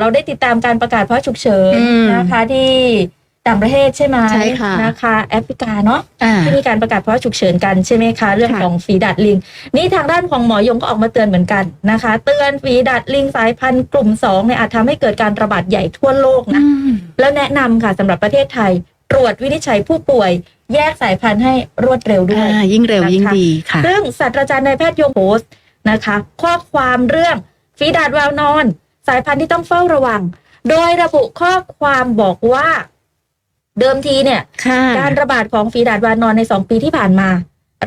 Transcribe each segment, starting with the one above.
เราได้ติดตามการประกาศเพราะฉุกเฉินอืมนะคะที่ต่างประเทศใช่ไหมใช่ค่ะนะคะแอฟริกาเนาะอ่าที่มีการประกาศเพราะฉุกเฉินกันใช่ไหมคะ เรื่องค่ะ ของฝีดาดลิง นี่ทางด้านของหมอยงก็ออกมาเตือนเหมือนกันนะคะ เตือนฝีดาดลิงสายพันธุ์กลุ่ม2เนี่ยอาจทำให้เกิดการระบาดใหญ่ทั่วโลกนะอืมแล้วแนะนำค่ะสำหรับประเทศไทย ตรวจวินิจฉัยผู้ป่วย แยกสายพันธุ์ให้รวดเร็วด้วย อ่ายิ่งเร็วนะคะ ยิ่งดีค่ะ ซึ่งศาสตราจารย์นายแพทย์ยงโพสต์นะคะ ข้อความเรื่องฝีดาดวาวนอน สายพันธุ์ที่ต้องเฝ้าระวัง โดยระบุข้อความบอกว่าเดิมทีเนี่ยค่ะการระบาดของฝีดาดวานอนในสองปีที่ผ่านมา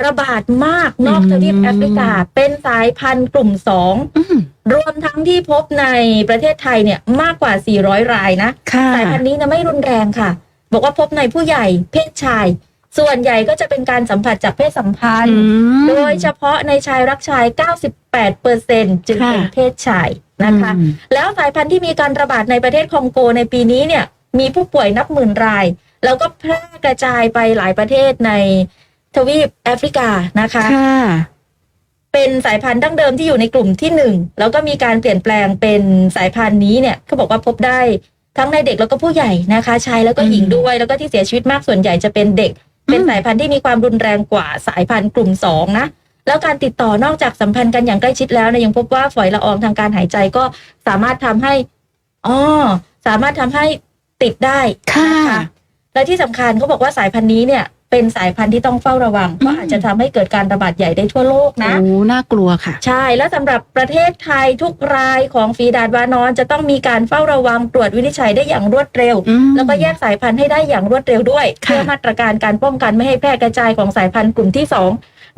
ระบาดมากนอกอืมทวีปแอฟริกา เป็นสายพันธุ์กลุ่มสองอืมรวมทั้งที่พบในประเทศไทยเนี่ยมากกว่า 400 รายนะค่ะสายพันธุ์นี้นะไม่รุนแรงค่ะ บอกว่าพบในผู้ใหญ่เพศชาย ส่วนใหญ่ก็จะเป็นการสัมผัสจากเพศสัมพันอืธ์มโดยเฉพาะในชายรักชาย 98เปอร์เซ็นจึงค่ะเป็นเพศชาย นะคะอืมแล้วสายพันธุ์ที่มีการระบาดในประเทศคองโกในปีนี้เนี่ยมีผู้ป่วยนับหมื่นราย แล้วก็แพร่กระจายไปหลายประเทศในทวีปแอฟริกานะคะค่ะเป็นสายพันธุ์ดั้งเดิมที่อยู่ในกลุ่มที่หนึ่งแล้วก็มีการเปลี่ยนแปลงเป็นสายพันธุ์นี้เนี่ยเขาบอกว่าพบได้ทั้งในเด็กแล้วก็ผู้ใหญ่นะคะชายแล้วก็หญิงอืมด้วย แล้วก็ที่เสียชีวิตมากส่วนใหญ่จะเป็นเด็ก เป็นอืมสายพันธุ์ที่มีความรุนแรงกว่าสายพันธุ์กลุ่มสองนะ แล้วการติดต่อนอกจากสัมพันธ์กันอย่างใกล้ชิดแล้วเนี่ยยังพบว่าฝอยละอองทางการหายใจก็สามารถทำให้อ๋อสามารถทำให้ติดได้ค่ะนะคะและที่สำคัญเขาบอกว่าสายพันธุ์นี้เนี่ย เป็นสายพันธุ์ที่ต้องเฝ้าระวังเพราะอาจจะทำให้เกิดการระบาดใหญ่ได้ทั่วโลกนะ โอ้น่ากลัวค่ะ ใช่ และสำหรับประเทศไทยทุกรายของฝีดาดวานอน จะต้องมีการเฝ้าระวังตรวจวินิจฉัยได้อย่างรวดเร็ว อืม แล้วก็แยกสายพันธุ์ให้ได้อย่างรวดเร็วด้วย ค่ะ เพื่อมาตรการการป้องกันไม่ให้แพร่กระจายของสายพันธุ์กลุ่มที่สอง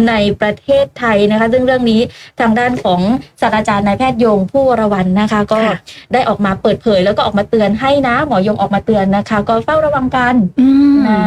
ในประเทศไทยนะคะ ซึ่งเรื่องนี้ทางด้านของศาสตราจารย์นายแพทย์ยงผู้วรวันนะคะ ก็ค่ะ ได้ออกมาเปิดเผย แล้วก็ออกมาเตือนให้นะ หมอยงออกมาเตือนนะคะ ก็เฝ้าระวังกันอืมนะ